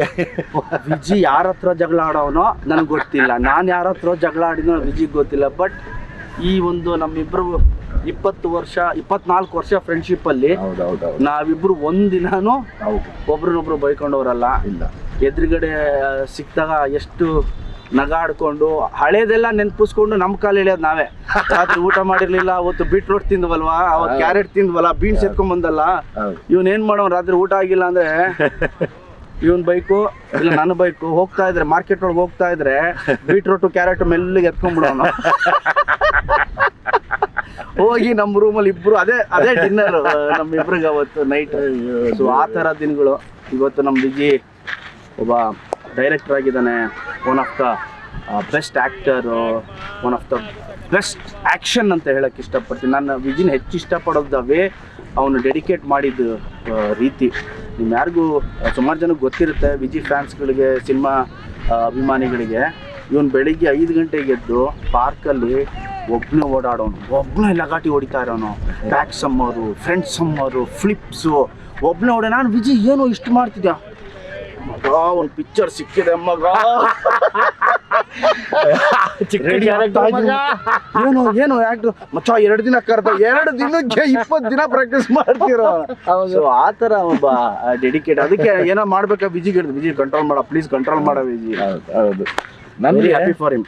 ವಿಜಿ ಯಾರ ಹತ್ರ ಜಗಳ ಆಡೋನೋ ನನಗೆ ಗೊತ್ತಿಲ್ಲ. ನಾನು ಯಾರ ಹತ್ರ ಜಗಳ ಆಡಿನೋ ವಿಜಿಗೆ ಗೊತ್ತಿಲ್ಲ. ಬಟ್ ಈ ಒಂದು ನಮ್ಮಿಬ್ರು ಇಪ್ಪತ್ತು ವರ್ಷ ಇಪ್ಪತ್ನಾಲ್ಕು ವರ್ಷ ಫ್ರೆಂಡ್ಶಿಪ್ ಅಲ್ಲಿ ನಾವಿಬ್ರು ಒಂದಿನಾನು ಒಬ್ರನ್ನೊಬ್ರು ಬೈಕೊಂಡವ್ರಲ್ಲ. ಇಲ್ಲ. ಎದುರುಗಡೆ ಸಿಕ್ತಾಗ ಎಷ್ಟು ನಗಾಡ್ಕೊಂಡು ಹಳೇದೆಲ್ಲ ನೆನ್ಪಿಸ್ಕೊಂಡು ನಮ್ಮ ಕಾಲು ಇಳಿಯೋದು ನಾವೇ. ರಾತ್ರಿ ಊಟ ಮಾಡಿರ್ಲಿಲ್ಲ ಅವತ್ತು ಬೀಟ್ರೋಟ್ ತಿಂದ್ವಲ್ವಾ ಅವತ್ತು ಕ್ಯಾರೆಟ್ ತಿಂದ್ವಲ್ಲ ಬೀನ್ಸ್ ಎತ್ಕೊಂಡ್ ಬಂದಲ್ಲ. ಇವನ್ ಏನ್ ಮಾಡೋನ್? ರಾತ್ರಿ ಊಟ ಆಗಿಲ್ಲ ಅಂದ್ರೆ ಇವನ್ ಬೈಕು, ಇಲ್ಲ ನನ್ನ ಬೈಕು ಹೋಗ್ತಾ ಇದ್ರೆ ಮಾರ್ಕೆಟ್ ಒಳಗೆ ಹೋಗ್ತಾ ಇದ್ರೆ ಬೀಟ್ರೋಟು ಕ್ಯಾರೆಟ್ ಮೆಲ್ಲಿಗೆ ಎತ್ಕೊಂಡ್ಬಿಡೋಣ ಹೋಗಿ ನಮ್ಮ ರೂಮಲ್ಲಿ ಇಬ್ರು, ಅದೇ ಅದೇ ಡಿನ್ನರ್ ನಮ್ಮಿಬ್ರಿಗೆ ಅವತ್ತು ನೈಟ್ ಸೊ ಆ ಥರ ದಿನಗಳು. ಇವತ್ತು ನಮ್ಮ ಬಿಜಿ ಒಬ್ಬ ಡೈರೆಕ್ಟರ್ ಆಗಿದ್ದಾನೆ one of the best actor one of the best action ಅಂತ ಹೇಳಕ್ಕೆ ಇಷ್ಟಪಡ್ತೀನಿ. ನಾನು ವಿಜಿನ್ ಹೆಚ್ಚು ಇಷ್ಟಪಡೋದು ವೇ ಅವನು ಡೆಡಿಕೇಟ್ ಮಾಡಿದ ರೀತಿ. ನಿಮ್ಗೆ ಯಾರಿಗೂ ಸುಮಾರು ಜನಕ್ಕೆ ಗೊತ್ತಿರುತ್ತೆ ವಿಜಿ ಫ್ಯಾನ್ಸ್ಗಳಿಗೆ, ಸಿನಿಮಾ ಅಭಿಮಾನಿಗಳಿಗೆ. ಇವನು ಬೆಳಿಗ್ಗೆ ಐದು ಗಂಟೆಗೆ ಎದ್ದು ಪಾರ್ಕಲ್ಲಿ ಒಬ್ಬನೇ ಓಡಾಡೋನು. ಒಬ್ಬನೇ ಲಗಾಟಿ ಹೊಡಿತಾ ಇರೋನು. ಬ್ಯಾಕ್ ಸಮ್ಮರು ಫ್ರಂಟ್ ಸಮ್ಮರು ಫ್ಲಿಪ್ಸು ಒಬ್ಬನೇ ಓಡ, ನಾನು ವಿಜಿ ಏನು ಇಷ್ಟು ಮಾಡ್ತಿದ್ಯಾ? ಮಗ, ಒಂದು ಪಿಕ್ಚರ್ ಸಿಕ್ಕಿದೆ, ಮಗ. ಏನು ಏನು ಆಕ್ಟ್ರು ಮಚ್ಚ ಎರಡು ದಿನ ಕರ್ತ ಎರಡು ದಿನಕ್ಕೆ ಇಪ್ಪತ್ತು ದಿನ ಪ್ರಾಕ್ಟೀಸ್ ಮಾಡ್ತಿರೋ. ಸೊ ಆ ಥರ ಒಬ್ಬ ಡೆಡಿಕೇಟ್ ಅದಕ್ಕೆ ಏನೋ ಮಾಡ್ಬೇಕಾ? ಬಿಜಿ ಬಿಜಿ ಕಂಟ್ರೋಲ್ ಮಾಡ ಪ್ಲೀಸ್ ಕಂಟ್ರೋಲ್ ಮಾಡ ಬಿಜಿ. ಹೌದು ಹೌದು. Happy for him